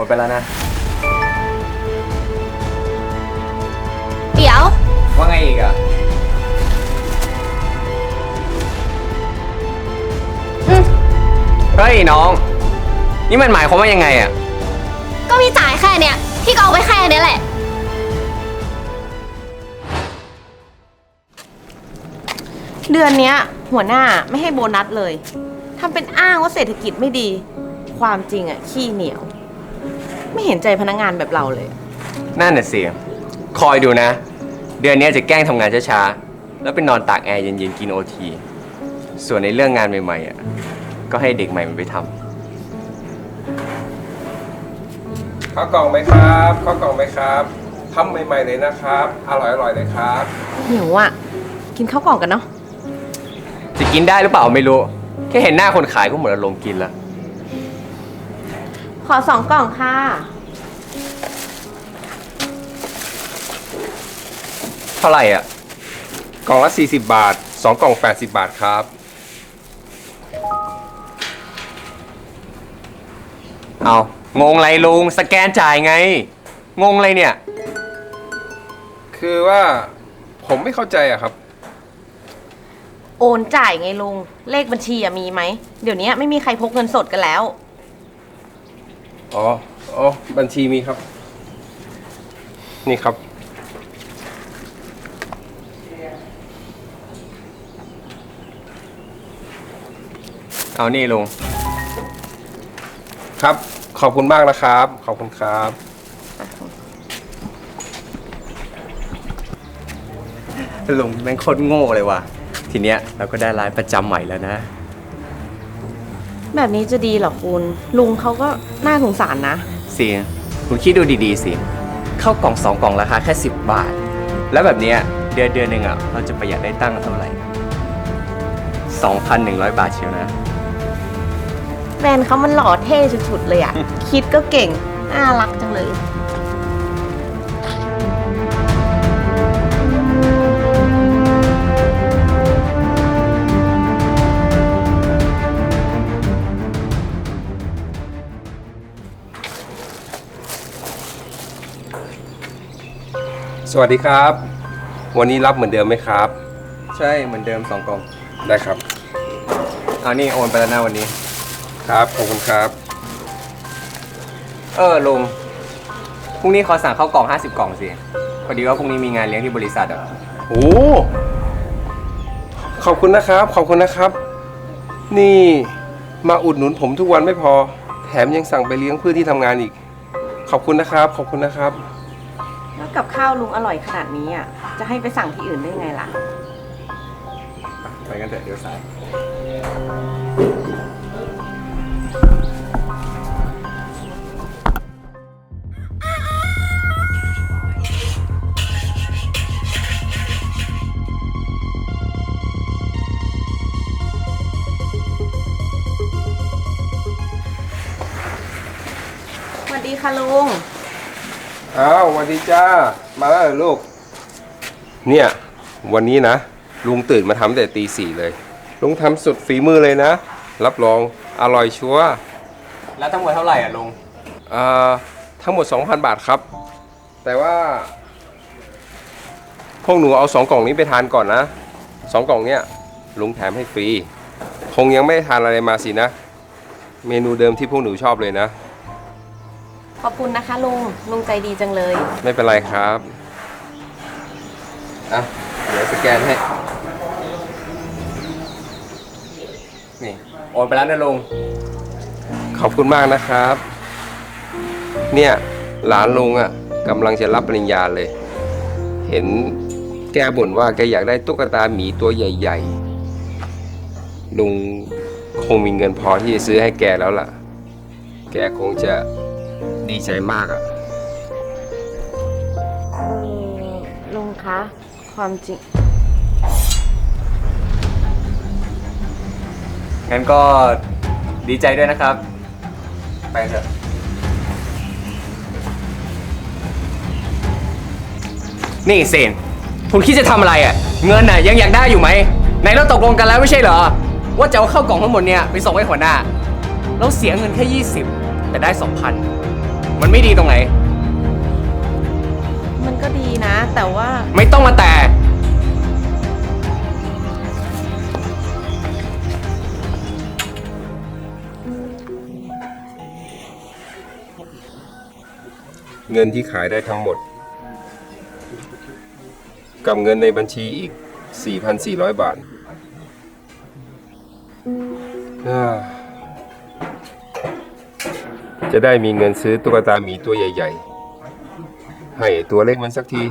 อนไปแล้วนะ เดี๋ยว ว่าไงอีกอะ อืมเฮ้ยน้อง นี่มันหมายความว่ายังไงอะ ก็มีจ่ายแค่เนี้ยพี่ก็เอาไปแค่เนี้ยแหละ เดือนเนี้ย หัวหน้าไม่ให้โบนัสเลยทำเป็นอ้างว่าเศรษฐกิจไม่ดี ความจริงอะขี้เหนียว ไม่เห็นใจพนักงานแบบเราเลย นั่นน่ะสิคอยดูนะ เดือนนี้จะแกล้งทำงานช้าๆ แล้วไปนอนตากแอร์เย็นๆ กินโอที ส่วนในเรื่องงานใหม่ๆอะ ก็ให้เด็กใหม่มันไปทำข้าวกล่องไหมครับข้าวกล่องไหมครับทำใหม่ๆเลยนะครับ อร่อยๆเลยครับ หิวอะกินข้าวกล่องกันเนาะจะกินได้หรือเปล่าไม่รู้ แค่เห็นหน้าคนขายก็หมดอารมณ์กินแล้วข อสองกล่องค่ะ เท่าไหร่อะ กล่องละ 40 บาท 2 กล่อง 80 บาทครับ เอางงไรลุง สแกนจ่ายไง งงอะไรเนี่ย คือว่าผมไม่เข้าใจอะครับ โอนจ่ายไงลุง เลขบัญชีอะมีไหม เดี๋ยวนี้ไม่มีใครพกเงินสดกันแล้ว อ๋อ อ๋อ บัญชีมีครับ นี่ครับ เอานี่ลง ครับ ขอบคุณมากนะครับ ขอบคุณครับ ลุงแม่งโคตรโง่เลยว่ะ ทีเนี้ยเราก็ได้ร้านประจำใหม่แล้วนะ แบบนี้จะดีเหรอคุณ ลุงเขาก็น่าสงสารนะสิคุณคิดดูดีๆสิเข้ากล่องสองกล่องราคาแค่ 10 บาท แล้วแบบเนี้ยเดือนเดือนหนึ่งอะเราจะประหยัดได้ตั้งเท่าไหร่ 2,100 บาทเชียวนะ แฟนเขามันหล่อเท่สุดๆเลยอะ คิดก็เก่ง น่ารักจังเลย สวัสดีครับ วันนี้รับเหมือนเดิมไหมครับ ใช่เหมือนเดิม2กล่องได้ครับเอานี่โอนไปแล้วนะวันนี้ ครับขอบคุณครับ เออลุงพรุ่งนี้ขอสั่งข้าวกล่อง 50 กล่องสิพอดีว่าพรุ่งนี้มีงานเลี้ยงที่บริษัทอะโอ้ขอบคุณนะครับ ขอบคุณนะครับ นี่มาอุดหนุนผมทุกวันไม่พอ แถมยังสั่งไปเลี้ยงเพื่อนที่ทำงานอีก ขอบคุณนะครับ ขอบคุณนะครับ ถ้ากับข้าวลุงอร่อยขนาดนี้อะ จะให้ไปสั่งที่อื่นได้ไงล่ะ ไปกันเถอะเดี๋ยวสาย วสวัสดีจ้า มาแล้วเหรอลูก เนี่ย วันนี้นะ ลุงตื่นมาทำแต่ตีสี่เลย ลุงทำสุดฝีมือเลยนะ รับรองอร่อยชัวร์แล้วทั้งหมดเท่าไหร่อะลุงอ่าทั้งหมด 2,000 บาทครับ แต่ว่า พวกหนูเอาสองกล่องนี้ไปทานก่อนนะสองกล่องเนี้ยลุงแถมให้ฟรี คงยังไม่ได้ทานอะไรมาสินะ เมนูเดิมที่พวกหนูชอบเลยนะ ขอบคุณนะคะลุงลุงใจดีจังเลย ไม่เป็นไรครับอะเดี๋ยวสแกนให้ นี่ โอนไปแล้วนะลุง ขอบคุณมากนะครับ เนี่ยหลานลุงอะ่ะกำลังจะรับปริญญาเลย เห็นแกบ่นว่าแกอยากได้ตุ๊กตาหมีตัวใหญ่ ๆ ลุงคงมีเงินพอที่จะซื้อให้แกแล้วล่ะ แกคงจะ ดีใจมากอะ่ะ ลุงคะ ความจริง งั้นก็ดีใจด้วยนะครับ ไปเถอะ นี่เซนคุณคิดจะทำอะไรอะ เงินน่ะยังอยากได้อยู่ไหมไหนเราตกลงกันแล้วไม่ใช่เหรอ ว่าจะเอาเข้ากล่องทั้งหมดเนี่ยไปส่งให้หัวหน้า เราเสียเงินแค่ 20 แต่ได้ 2,000 มันไม่ดีตรงไหน มันก็ดีนะ แต่ว่าไม่ต้องมาแต่ เงินที่ขายได้ทั้งหมด กับเงินในบัญชีอีก 4,400 บาทอ่า จะได้มีเงินซื้อตุ๊กตาหมีตัวใหญ่ ๆ ให้ตัวเล็กมันสักที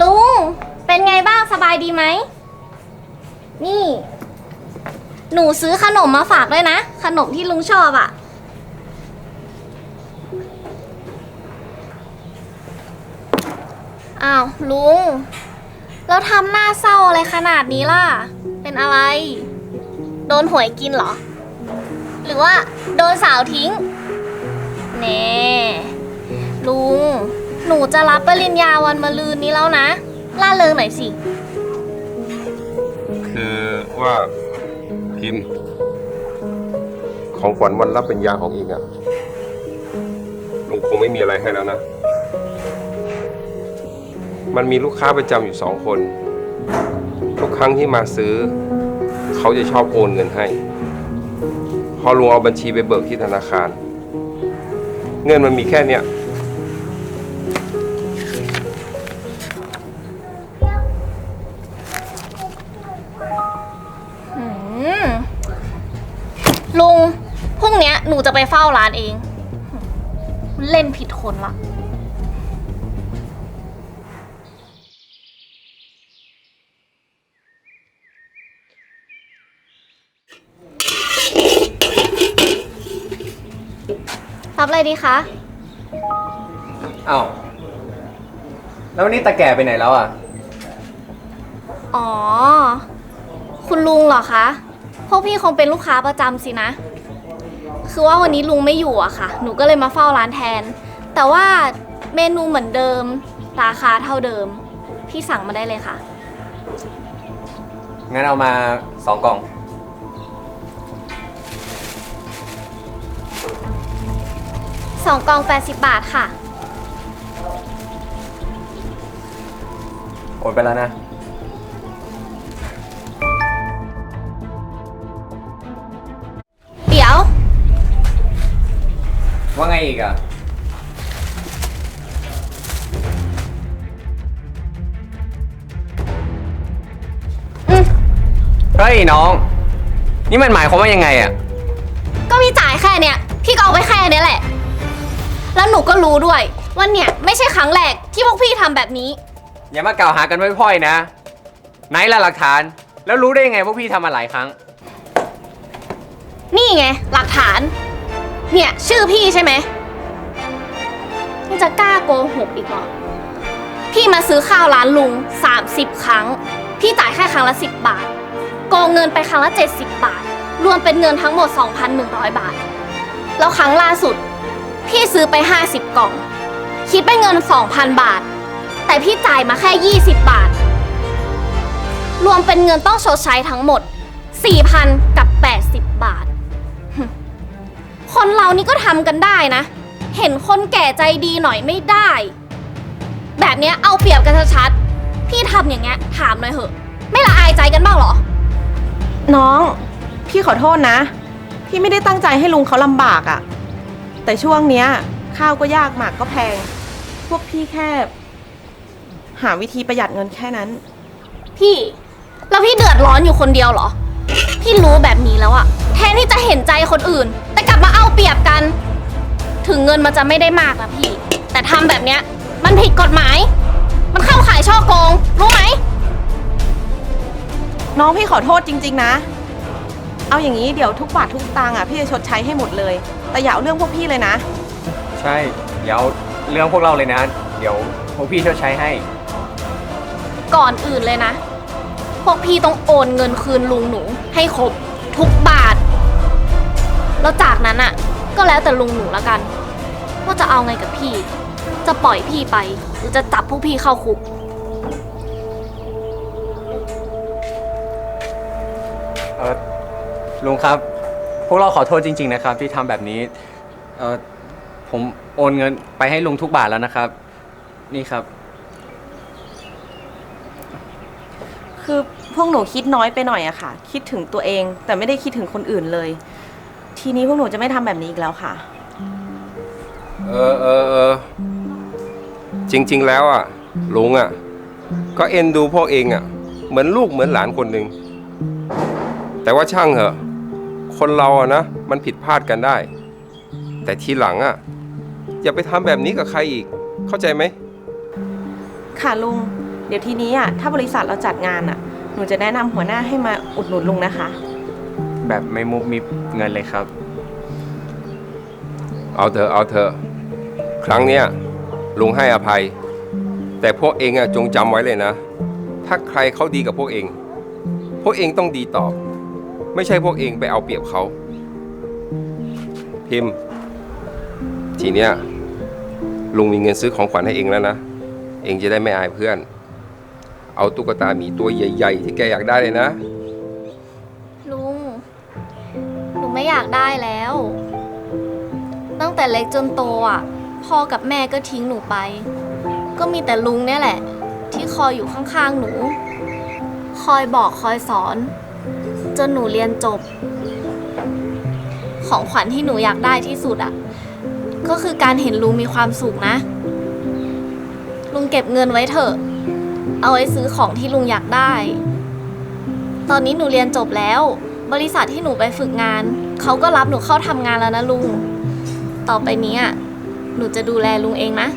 ลุง เป็นไงบ้างสบายดีไหม นี่ หนูซื้อขนมมาฝากด้วยนะ ขนมที่ลุงชอบอะ่ะ อ้าว ลุง แล้วทำหน้าเศร้าอะไรขนาดนี้ล่ะ เป็นอะไร โดนหวยกินเหรอ หรือว่า โดนสาวทิ้ง แน่ลุง หนูจะรับปริญญาวันมะรืนนี้แล้วนะ ล่าเริงหน่อยสิ คือว่าพิมพ์ของขวัญวันรับปริญญาของเองอะลุงคงไม่มีอะไรให้แล้วนะ มันมีลูกค้าประจำอยู่สองคน ทุกครั้งที่มาซื้อ เขาจะชอบโอนเงินให้ พอลุงเอาบัญชีไปเบิกที่ธนาคาร เงินมันมีแค่เนี้ยอืมลุงพรุ่งเนี้ยหนูจะไปเฝ้าร้านเอง เล่นผิดคนละ อะไรดีคะ เอ้าแล้ววันนี้ตาแก่ไปไหนแล้วอะ อ๋อ คุณลุงเหรอคะ พวกพี่คงเป็นลูกค้าประจำสินะ คือว่าวันนี้ลุงไม่อยู่อะค่ะ หนูก็เลยมาเฝ้าร้านแทน แต่ว่าเมนูเหมือนเดิม ราคาเท่าเดิม พี่สั่งมาได้เลยค่ะ งั้นเอามาสองกล่อง สองกล่อง 80 บาทค่ะ โอนไปแล้วนะ เดี๋ยว ว่าไงอีกอะ อืม เฮ้ยน้อง นี่มันหมายความว่ายังไงอะ ก็พี่จ่ายแค่เนี้ย พี่ก็เอาไปแค่เนี้ยแหละ แล้วหนูก็รู้ด้วยว่าเนี่ยไม่ใช่ครั้งแรกที่พวกพี่ทำแบบนี้ อย่ามากล่าวหากันพร่อยๆนะ ไหนล่ะหลักฐาน แล้วรู้ได้ยังไงว่าพี่ทำมาหลายครั้ง นี่ไง หลักฐาน เนี่ยชื่อพี่ใช่ไหมยังจะกล้าโกหกอีกเหรอพี่มาซื้อข้าวร้านลุง 30 ครั้ง พี่จ่ายแค่ครั้งละ 10 บาท โกงเงินไปครั้งละ 70 บาท รวมเป็นเงินทั้งหมด 2,100 บาท แล้วครั้งล่าสุด พี่ซื้อไป 50 กล่อง คิดเป็นเงิน 2,000 บาท แต่พี่จ่ายมาแค่ 20 บาท รวมเป็นเงินต้องชดใช้ทั้งหมด 4,000 กับ 80 บาท คนเรานี่ก็ทำกันได้นะ เห็นคนแก่ใจดีหน่อยไม่ได้ แบบเนี้ยเอาเปรียบกันชัดๆพี่ทำอย่างเงี้ยถามหน่อยเหอะ ไม่ละอายใจกันบ้างเหรอ น้อง พี่ขอโทษนะ พี่ไม่ได้ตั้งใจให้ลุงเขาลำบากอะ่ะ แต่ช่วงเนี้ย ข้าวก็ยากหมากก็แพง พวกพี่แค่ หาวิธีประหยัดเงินแค่นั้น พี่ แล้วพี่เดือดร้อนอยู่คนเดียวเหรอ พี่รู้แบบนี้แล้วอะแทนที่จะเห็นใจคนอื่น แต่กลับมาเอาเปรียบกัน ถึงเงินมันจะไม่ได้มากนะพี่ แต่ทำแบบเนี้ย มันผิดกฎหมาย มันเข้าข่ายช่อโกง รู้ไหม น้องพี่ขอโทษจริง ๆ นะ เอาอย่างนี้เดี๋ยวทุกบาททุกสตางค์อะพี่จะชดใช้ให้หมดเลย แต่อย่าเอาเรื่องพวกพี่เลยนะ ใช่เดี๋ยวเรื่องพวกเราเลยนะ เดี๋ยวพวกพี่ชดใช้ให้ ก่อนอื่นเลยนะ พวกพี่ต้องโอนเงินคืนลุงหนู ให้ครบทุกบาท แล้วจากนั้นอะ ก็แล้วแต่ลุงหนูละกัน ว่าจะเอาไงกับพี่ จะปล่อยพี่ไป หรือจะจับพวกพี่เข้าคุก ลุงครับ พวกเราขอโทษจริง ๆ นะครับ ที่ทำแบบนี้เออผมโอนเงินไปให้ลุงทุกบาทแล้วนะครับ นี่ครับ คือพวกหนูคิดน้อยไปหน่อยอะค่ะ คิดถึงตัวเอง แต่ไม่ได้คิดถึงคนอื่นเลย ทีนี้พวกหนูจะไม่ทำแบบนี้อีกแล้วค่ะ เออเออเออจริง ๆ แล้วอะลุงอะ ก็เอ็นดูพวกเองอะ เหมือนลูกเหมือนหลานคนหนึ่งแต่ว่าช่างเหอะ คนเราอะนะมันผิดพลาดกันได้ แต่ทีหลังอะอย่าไปทำแบบนี้กับใครอีก เข้าใจไหม ค่ะลุง เดี๋ยวทีนี้อะถ้าบริษัทเราจัดงานอะหนูจะแนะนำหัวหน้าให้มาอุดหนุนลุงนะคะ แบบไม่มุกมิบเงินเลยครับ เอาเถอะเอาเถอะครั้งเนี้ยลุงให้อภัย แต่พวกเองอะจงจำไว้เลยนะ ถ้าใครเขาดีกับพวกเอง พวกเองต้องดีตอบ ไม่ใช่พวกเองไปเอาเปรียบเขา พิมพ์ ทีเนี้ยลุงมีเงินซื้อของขวัญให้เองแล้วนะ เองจะได้ไม่อายเพื่อน เอาตุ๊กตาหมีตัวใหญ่ ๆ ที่แกอยากได้เลยนะ ลุง หนูไม่อยากได้แล้ว ตั้งแต่เล็กจนโตอะ พ่อกับแม่ก็ทิ้งหนูไป ก็มีแต่ลุงเนี่ยแหละ ที่คอยอยู่ข้างๆหนู คอยบอกคอยสอน จนหนูเรียนจบ ของขวัญที่หนูอยากได้ที่สุดอะ ก็คือการเห็นลุงมีความสุขนะ ลุงเก็บเงินไว้เถอะ เอาไว้ซื้อของที่ลุงอยากได้ ตอนนี้หนูเรียนจบแล้ว บริษัทที่หนูไปฝึกงาน เขาก็รับหนูเข้าทำงานแล้วนะลุง ต่อไปนี้ยหนูจะดูแลลุงเองนะ